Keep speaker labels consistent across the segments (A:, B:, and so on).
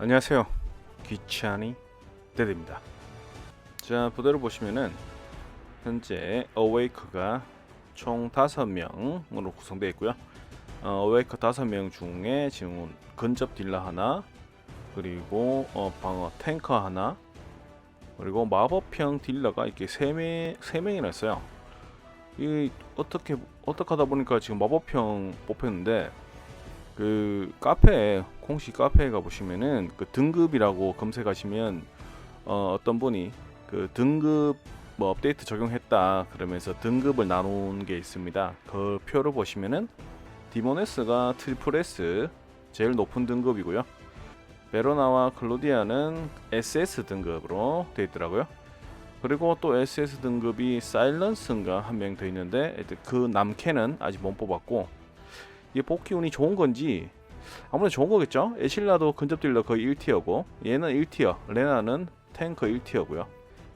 A: 안녕하세요. 귀차니 데드입니다. 자, 부대로 보시면은 현재 어웨이크가 총 5명으로 구성되어 있고요. 어, 어웨이크 5명 중에 지금 근접 딜러 하나, 그리고 어, 방어 탱커 하나, 그리고 마법형 딜러가 이렇게 3명, 3명이나 있어요. 이 어떻게 어떻게 하다 보니까 지금 마법형 뽑혔는데 그 카페 공식 카페에 가 보시면은 그 등급이라고 검색하시면 어, 어떤 분이 그 등급 뭐 업데이트 적용했다 그러면서 등급을 나눈 게 있습니다. 그 표를 보시면은 디모네스가 트리플 S 제일 높은 등급이고요. 베로나와 클로디아는 SS 등급으로 되어 있더라고요. 그리고 또 SS 등급이 사일런스인가 한 명 더 있는데 그 남캐는 아직 못 뽑았고 이게 뽑기 운이 좋은 건지 아무래도 좋은 거겠죠. 에실라도 근접 딜러 거의 1티어고 얘는 1티어, 레나는 탱커 1티어고요.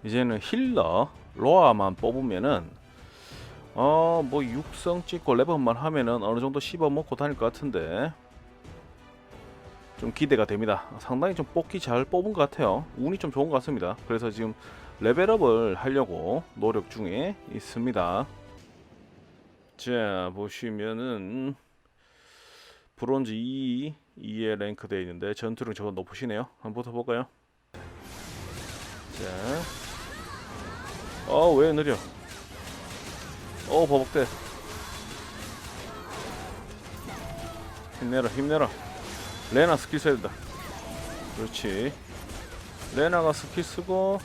A: 이제는 힐러 로아만 뽑으면은 어 뭐 육성 찍고 레벨만 하면은 어느 정도 씹어 먹고 다닐 것 같은데 좀 기대가 됩니다. 상당히 좀 뽑기 잘 뽑은 것 같아요. 운이 좀 좋은 것 같습니다. 그래서 지금 레벨업을 하려고 노력 중에 있습니다. 자 보시면은 브론즈 2, 2에 랭크되어 있는데 전투력 저거 높으시네요. 한번 붙어볼까요? 자, 어왜 느려? 어 버벅대. 힘내라 힘내라. 레나 스킬 써야 된다. 그렇지. 레나가 스킬 쓰고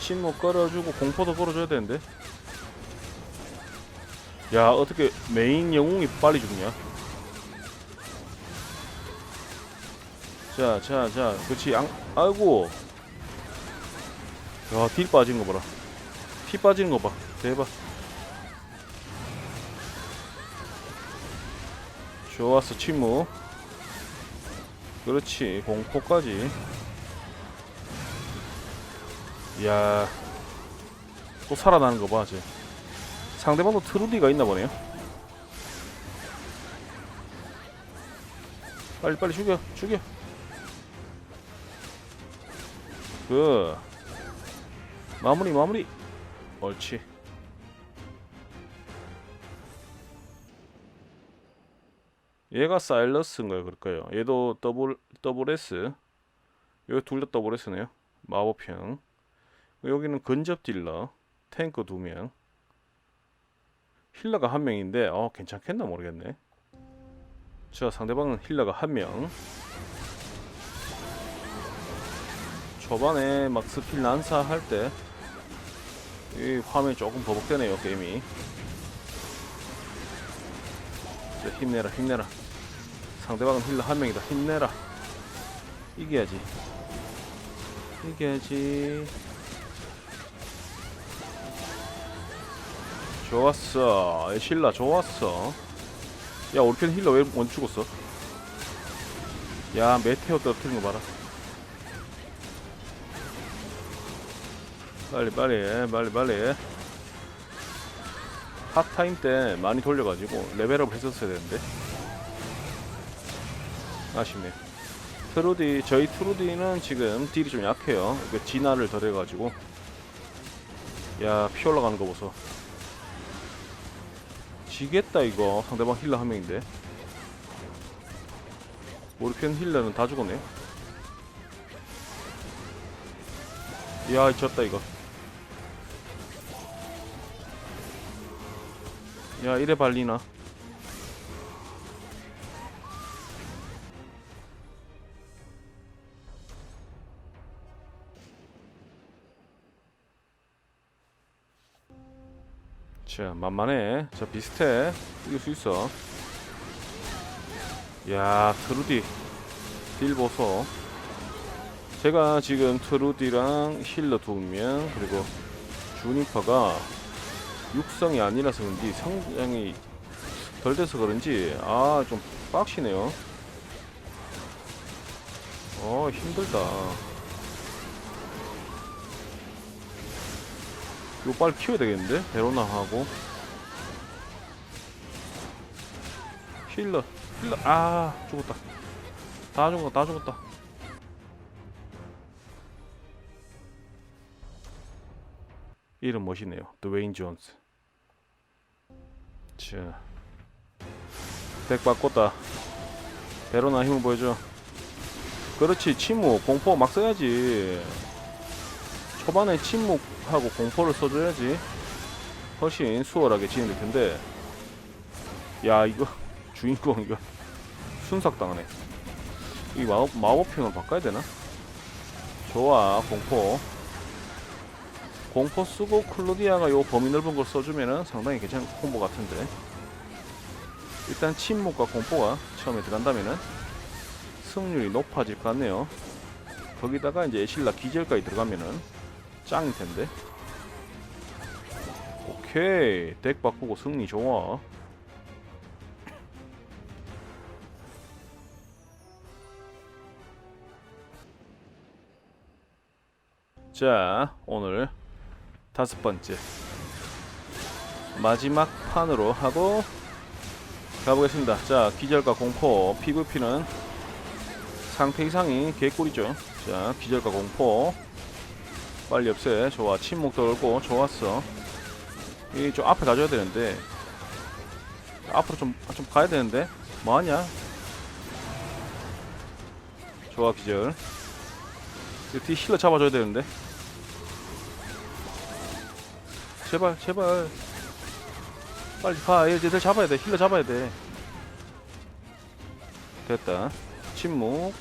A: 침묵 걸어주고 공포도 걸어줘야 되는데. 야 어떻게 메인 영웅이 빨리 죽냐? 자, 자, 자, 그렇지. 양, 아이고. 야, 딜 빠진 거 봐라. 피 빠지는 거 봐. 대박. 좋았어, 침묵. 그렇지, 공포까지. 이야, 또 살아나는 거 봐, 쟤. 상대방도 트루디가 있나 보네요. 빨리 빨리 죽여, 죽여. 그 마무리 마무리. 옳지. 얘가 사일러스인가요 그럴까요. 얘도 더블 더블 S. 여기 둘 다 더블 S네요. 마법형. 여기는 근접 딜러. 탱크 두명. 힐러가 한 명인데 어 괜찮겠나 모르겠네. 자 상대방은 힐러가 한명 초반에 막 스킬 난사 할 때 이 화면이 조금 버벅대네요 게임이. 자, 힘내라 힘내라. 상대방은 힐러 한 명이다. 힘내라. 이겨야지. 이겨야지. 좋았어. 실라 좋았어. 야 우리 편 힐러 왜못 죽었어? 야 메테오 떨어뜨린 거 봐라 빨리 빨리 빨리 빨리. 핫타임 때 많이 돌려가지고 레벨업 했었어야 되는데. 아쉽네. 트루디 저희 트루디는 지금 딜이 좀 약해요. 이거 진화를 덜 해가지고. 야 피 올라가는 거 보소. 지겠다 이거. 상대방 힐러 한 명인데. 편 힐러는 다 죽었네. 야 졌다 이거 야 이래 발리나. 자 만만해. 자 비슷해. 이길 수 있어. 야 트루디. 딜 보소. 제가 지금 트루디랑 힐러 두명 그리고 주니퍼가 육성이 아니라서 그런지 성장이 덜 돼서 그런지 아 좀 빡시네요. 어 힘들다. 이거 빨리 키워야 되겠는데? 베로나 하고. 힐러 힐러 아 죽었다. 다 죽었다 다 죽었다 이름 멋있네요. 드웨인 존스. 자, 덱 바꿨다. 베로나 힘을 보여줘. 그렇지, 침묵, 공포 막 써야지. 초반에 침묵하고 공포를 써줘야지. 훨씬 수월하게 진행될 텐데. 야, 이거 주인공 이거 순삭 당하네. 이 마법 마법핑을 바꿔야 되나? 좋아, 공포. 공포 쓰고 클로디아가 요 범위 넓은 걸 써주면은 상당히 괜찮은 콤보 같은데. 일단 침묵과 공포가 처음에 들어간다면은 승률이 높아질 것 같네요. 거기다가 이제 에실라 기절까지 들어가면은 짱일 텐데. 오케이. 덱 바꾸고 승리 좋아. 자 오늘 다섯 번째 마지막 판으로 하고 가보겠습니다. 자 기절과 공포 PVP는 상태 이상이 개꿀이죠. 자 기절과 공포 빨리 없애 좋아 침묵 돌고 좋았어. 이 좀 앞에 가줘야 되는데 앞으로 좀 좀 가야 되는데 뭐하냐? 좋아 기절. 이뒤 힐러 잡아줘야 되는데. 제발 제발. 빨리 가 얘들 잡아야 돼. 힐러 잡아야 돼. 됐다. 침묵.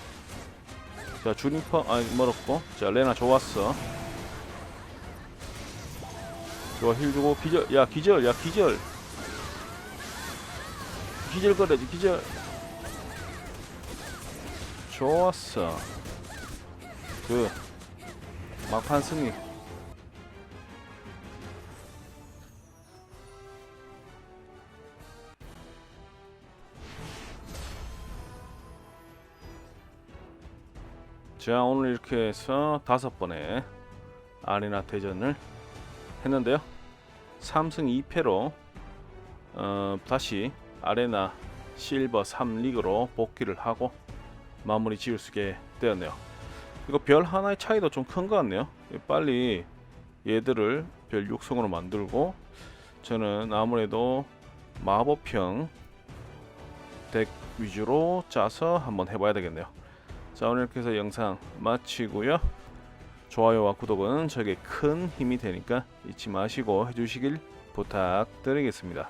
A: 자 주니퍼 아 멀었고. 자 레나 좋았어. 좋아 힐 주고. 기절 야 기절 야 기절. 기절 거래지 기절. 좋았어. 그 막판 승리 자 오늘 이렇게 해서 다섯 번의 아레나 대전을 했는데요. 3승 2패로 어, 다시 아레나 실버 3리그로 복귀를 하고 마무리 지을 수 있게 되었네요. 이거 별 하나의 차이도 좀 큰 것 같네요. 빨리 얘들을 별 6성으로 만들고 저는 아무래도 마법형 덱 위주로 짜서 한번 해봐야 되겠네요 자 오늘 이렇게 해서 영상 마치고요. 좋아요와 구독은 저에게 큰 힘이 되니까 잊지 마시고 해주시길 부탁드리겠습니다